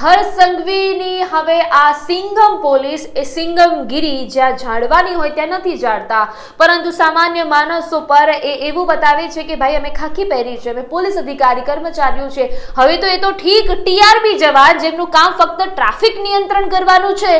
હર સંઘવીની માંડવીની હવે આ સિંગમ પોલીસ એ સિંઘમગીરી જ્યાં જાળવાની હોય ત્યાં નથી જાળતા પરંતુ સામાન્ય માણસો પર એ એવું બતાવે છે કે ભાઈ, અમે ખાખી પહેરી છે, અમે પોલીસ અધિકારી, કર્મચારીઓ છે. હવે તો એ તો ઠીક ટીઆરબી જવાન જેમનું કામ ફક્ત ટ્રાફિક નિયંત્રણ કરવાનું છે.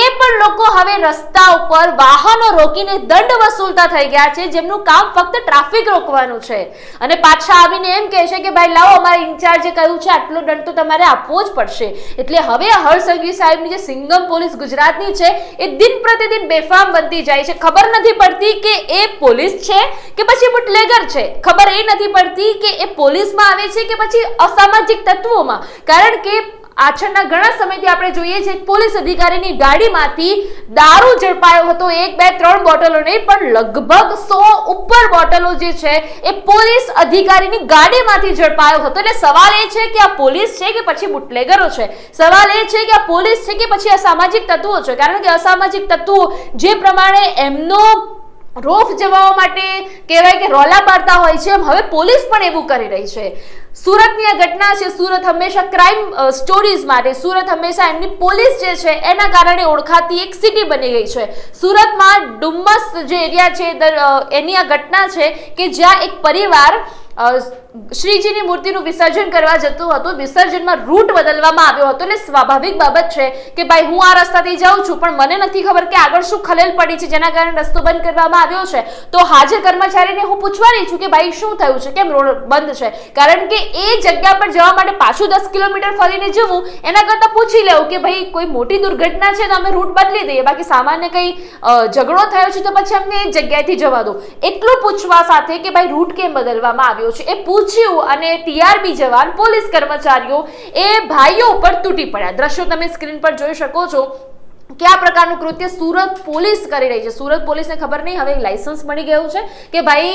એ પણ લોકો હવે રસ્તા ઉપર વાહનો રોકીને દંડ વસૂલતા થઈ ગયા છે, જેમનું કામ ફક્ત ટ્રાફિક રોકવાનું છે. અને પાછા આવીને એમ કહે છે કે ભાઈ, લાવો, અમારા ઇન્ચાર્જે કહ્યું છે, આટલો દંડ તો તમારે આપવો જ પડશે. એટલે હવે હર્ષ સંઘવી સાહેબની જે સિંગમ પોલીસ ગુજરાતની છે, એ દિન પ્રતિદિન બેફામ બનતી જાય છે. ખબર નથી પડતી કે એ પોલીસ છે કે પછી બુટલેગર છે. ખબર એ નથી પડતી કે એ પોલીસમાં આવે છે કે પછી અસામાજિક તત્વોમાં. કારણ કે પાછળના ઘણા સમયથી આપણે જોઈએ છીએ પોલીસ અધિકારીની ગાડીમાંથી દારૂ ઝડપાયો હતો. એક, બે, ત્રણ બોટલો નહીં પણ લગભગ સો ઉપર બોટલો જે છે એ પોલીસ અધિકારીની ગાડીમાંથી ઝડપાયો હતો. એટલે સવાલ એ છે કે આ પોલીસ છે કે પછી બુટલેગરો છે? સવાલ એ છે કે આ પોલીસ છે કે પછી અસામાજિક તત્વો છે? કારણ કે અસામાજિક તત્વો જે પ્રમાણે એમનો રોફ જમાવવા માટે કહેવાય કે રોલા પાડતા હોય છે. એમ હવે પોલીસ પણ એવું કરી રહી છે. સુરતની આ ઘટના છે. સુરત હંમેશા ક્રાઇમ સ્ટોરીઝ માટે સુરત હંમેશા એમની પોલીસ જે છે, એના કારણે ઓળખાતી એક સિટી બની ગઈ છે. સુરતમાં ડુમ્મસ જે એરિયા છે એની આ ઘટના છે કે જ્યાં એક પરિવાર શ્રીજીની મૂર્તિનું વિસર્જન કરવા જતું હતું. વિસર્જનમાં રૂટ બદલવામાં આવ્યો હતો એટલે સ્વાભાવિક બાબત છે કે ભાઈ હું આ રસ્તાથી જાઉં છું, પણ મને નથી ખબર કે આગળ શું ખલેલ પડી છે, જેના કારણે રસ્તો બંધ કરવામાં આવ્યો છે. તો હાજર કર્મચારીને હું પૂછવાની છું કે ભાઈ શું થયું છે? કેમ રોડ બંધ છે? કારણ કે એ જગ્યા પર જવા માટે પાછું દસ કિલોમીટર ફરીને જવું, એના કરતાં પૂછી લેવું કે ભાઈ કોઈ મોટી દુર્ઘટના છે તો અમે રૂટ બદલી દઈએ. બાકી સામાન્ય કંઈ ઝઘડો થયો છે તો પછી અમને એ જગ્યાએથી જવા દો. એટલું પૂછવા સાથે કે ભાઈ રૂટ કેમ બદલવામાં આવ્યો છે? એ પૂછ્યું અને ટીઆરબી જવાન પોલીસ કર્મચારીઓ એ ભાઈઓ ઉપર તૂટી પડ્યા. દ્રશ્યો તમે સ્ક્રીન પર જોઈ શકો છો કે આ પ્રકારનું કૃત્ય સુરત પોલીસ કરી રહી છે. સુરત પોલીસને ખબર નહીં, હવે લાયસન્સ મળી ગયું છે કે ભાઈ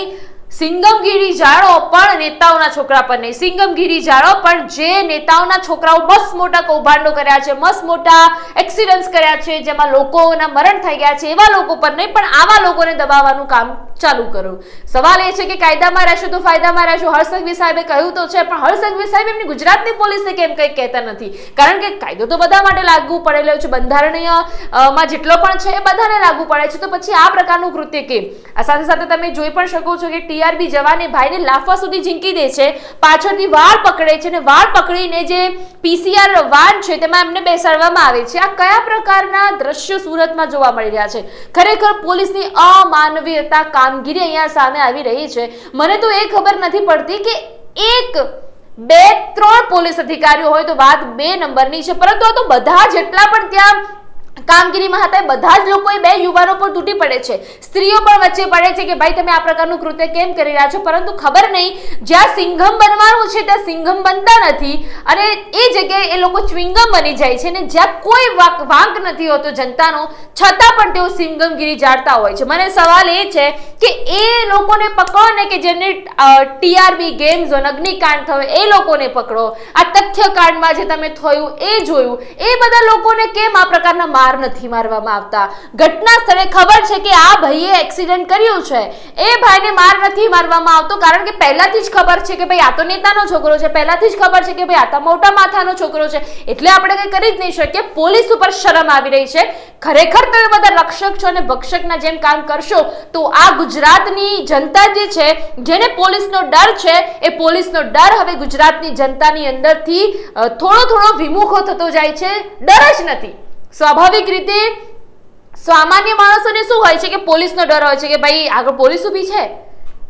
સિંગમગીરી જાળો પણ નેતાઓના છોકરા પર નહીં. સિંગમગીરી જાળો પણ જે નેતાઓના છોકરાઓ મસ્ત મોટા કૌભાંડો કર્યા છે, મસ્ત મોટા એક્સિડન્ટ્સ કર્યા છે, જેમાં લોકોના મરણ થઈ ગયા છે, એવા લોકો પર નહીં, પણ આવા લોકોને દબાવવાનું કામ ચાલુ કરો. સવાલ એ છે કે કાયદામાં રહેશું તો ફાયદામાં રહેશું. હર્ષ સંઘવી સાહેબે કહ્યું તો છે, પણ હર્ષ સંઘવી સાહેબ એમની ગુજરાતની પોલીસને કેમ કંઈ કહેતા નથી? કારણ કે કાયદો તો બધા માટે લાગુ પડેલો છે, બંધારણીયમાં જેટલો પણ છે એ બધાને લાગુ પડે છે. તો પછી આ પ્રકારનું કૃત્ય કેમ? આ સાથે સાથે તમે જોઈ પણ શકો છો કે ટીઆરબી જવાને ભાઈને લાફા સુધી ઝીંકી દે છે. પાછળથી વાળ પકડે છે અને વાળ પકડીને જે પીસીઆર વાન છે તેમાં એમને બેસાડવામાં આવે છે. આ કયા પ્રકારના દ્રશ્યો સુરતમાં જોવા મળી રહ્યા છે? ખરેખર પોલીસની અમાનવીયતા કામગીરી અહીંયા સામે આવી રહી છે. મને તો એ ખબર નથી પડતી કે એક, બે, ત્રણ પોલીસ અધિકારીઓ હોય તો વાત બે નંબરની છે. પરંતુ આ તો બધા જેટલા પણ ત્યાં કામગીરીમાં હતા બધા જ લોકો બે યુવાનો પર તૂટી પડે છે. સ્ત્રીઓ પણ વચ્ચે પડે છે કે ભાઈ તમે આ પ્રકારનું કૃત્ય કેમ કરી રહ્યા છો? પરંતુ ખબર નહીં, જ્યાં સિંઘમ બનવાનું છે ત્યાં સિંઘમ બનતા નથી અને એ જગ્યાએ એ લોકો ચ્વિંગમ બની જાય છે અને જ્યાં કોઈ વાંક નથી હોતો જનતાનો, છતાં પણ તેઓ સિંઘમગીરી જાળતા હોય છે. મને સવાલ એ છે કે એ લોકોને પકડો ને કે જેને ટીઆરબી ગેમ ઝોન અગ્નિકાંડ થયો, એ લોકોને પકડો. આ તથ્યકાંડમાં જે તમે થયું, એ જોયું. એ બધા લોકોને કેમ આ પ્રકારના માર નથી મારવામાં આવતા. ઘટના સ્થળે ખબર છે કે આ ભાઈએ એક્સિડન્ટ કર્યું છે. એ ભાઈને માર નથી મારવામાં આવતો કારણ કે પહેલાથી જ ખબર છે કે ભાઈ આ તો નેતાનો છોકરો છે. પહેલાથી જ ખબર છે કે ભાઈ આ તો મોટા માથાનો છોકરો છે. એટલે આપણે કંઈ કરી જ નહીં શકીએ. પોલીસ ઉપર શરમ આવી રહી છે. ખરેખર તમે બધા રક્ષક છો અને ભક્ષકના જેમ કામ કરશો તો આ ગુજરાતની જનતા જે છે, જેને પોલીસનો ડર છે, એ પોલીસનો ડર હવે ગુજરાતની જનતાની અંદરથી થોડો થોડો વિમુખો થતો જાય છે. ડર જ નથી. સ્વાભાવિક રીતે સામાન્ય માણસોને શું હોય છે કે પોલીસનો ડર હોય છે કે ભાઈ, આગળ પોલીસ ઊભી છે?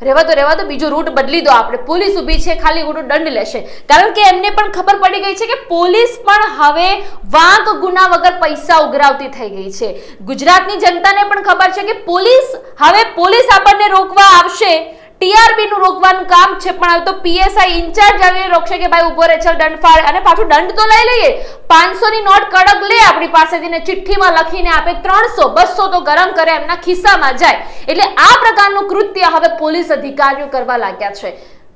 રહેવા તો રહેવા તો બીજો રૂટ બદલી દો આપણે. પોલીસ ઊભી છે, ખાલી ખોટું દંડ લેશે. કારણ કે એમને પણ ખબર પડી ગઈ છે કે પોલીસ પણ હવે વાંક ગુના વગર પૈસા ઉઘરાવતી થઈ ગઈ છે. ગુજરાતની જનતાને પણ ખબર છે કે પોલીસ, હવે પોલીસ આપણને રોકવા આવશે. ટીઆરબી નું રોકવાનું કામ છે, પણ હવે તો પીએસઆઈ ઇન્ચાર્જ આવીને રોકશે કે ભાઈ ઊભો રહે છે દંડ ફાળ અને પાછું દંડ તો લઈ લઈએ. પાંચસો ની નોટ કડક લે, આપણી પાસેથી ને ચિઠ્ઠીમાં લખીને આપે ત્રણસો, બસો તો ગરમ કરે, એમના ખિસ્સામાં જાય. એટલે આ પ્રકારનું કૃત્ય હવે પોલીસ અધિકારીઓ કરવા લાગ્યા છે.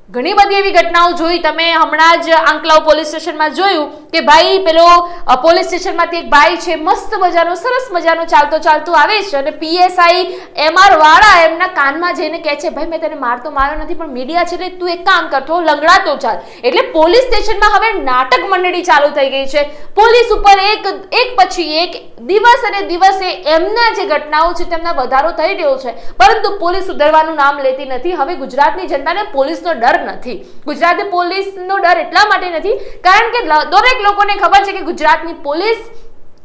ઘણી બધી એવી ઘટનાઓ જોઈ, તમે હમણાં જ આંકલાવ પોલીસ સ્ટેશનમાં જોયું કે ભાઈ, પેલો પોલીસ સ્ટેશનમાંથી એક ભાઈ છે, મસ્ત મજાનો, સરસ મજાનો ચાલતો ચાલતો આવે છે અને પીએસઆઈ એમઆર વાળા એમના કાનમાં જઈને કહે છે, ભાઈ, મેં તને મારતો માર્યો નથી, પણ મીડિયા છે એટલે તું એક કામ કરતો લંગડાતો ચાલ. એટલે પોલીસ સ્ટેશનમાં હવે નાટક મંડળી ચાલુ થઈ ગઈ છે. પોલીસ ઉપર એક એક પછી એક, દિવસ અને દિવસે એમના જે ઘટનાઓ છે, તેમના વધારો થઈ રહ્યો છે. પરંતુ પોલીસ સુધરવાનું નામ લેતી નથી. હવે ગુજરાતની જનતાને પોલીસનો ડર નથી. ગુજરાતી પોલીસનો ડર એટલા માટે નથી, કારણ કે લ- દરેક લોકોને ખબર છે કે ગુજરાતની પોલીસ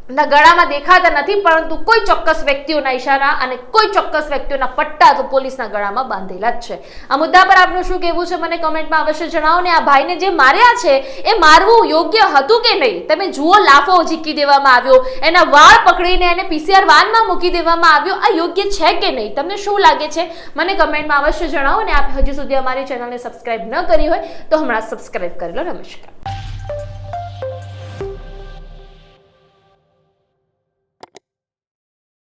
ના ગળામાં દેખાતા નથી, પરંતુ કોઈ ચોક્કસ વ્યક્તિઓના ઈશારા અને કોઈ ચોક્કસ વ્યક્તિઓના પટ્ટા તો પોલીસના ગળામાં બાંધેલા જ છે. આ મુદ્દા પર આપનું શું કહેવું છે મને કમેન્ટમાં અવશ્ય જણાવો ને આ ભાઈને જે માર્યા છે, એ મારવું યોગ્ય હતું કે નહીં? તમે જુઓ, લાફો ઝીકી દેવામાં આવ્યો, એના વાળ પકડીને એને પીસીઆર વાનમાં મૂકી દેવામાં આવ્યો. આ યોગ્ય છે કે નહીં? તમને શું લાગે છે? મને કમેન્ટમાં અવશ્ય જણાવો ને આપ હજુ સુધી અમારી ચેનલને સબસ્ક્રાઈબ ન કરી હોય તો હમણાં સબસ્ક્રાઇબ કરી લો. નમસ્કાર.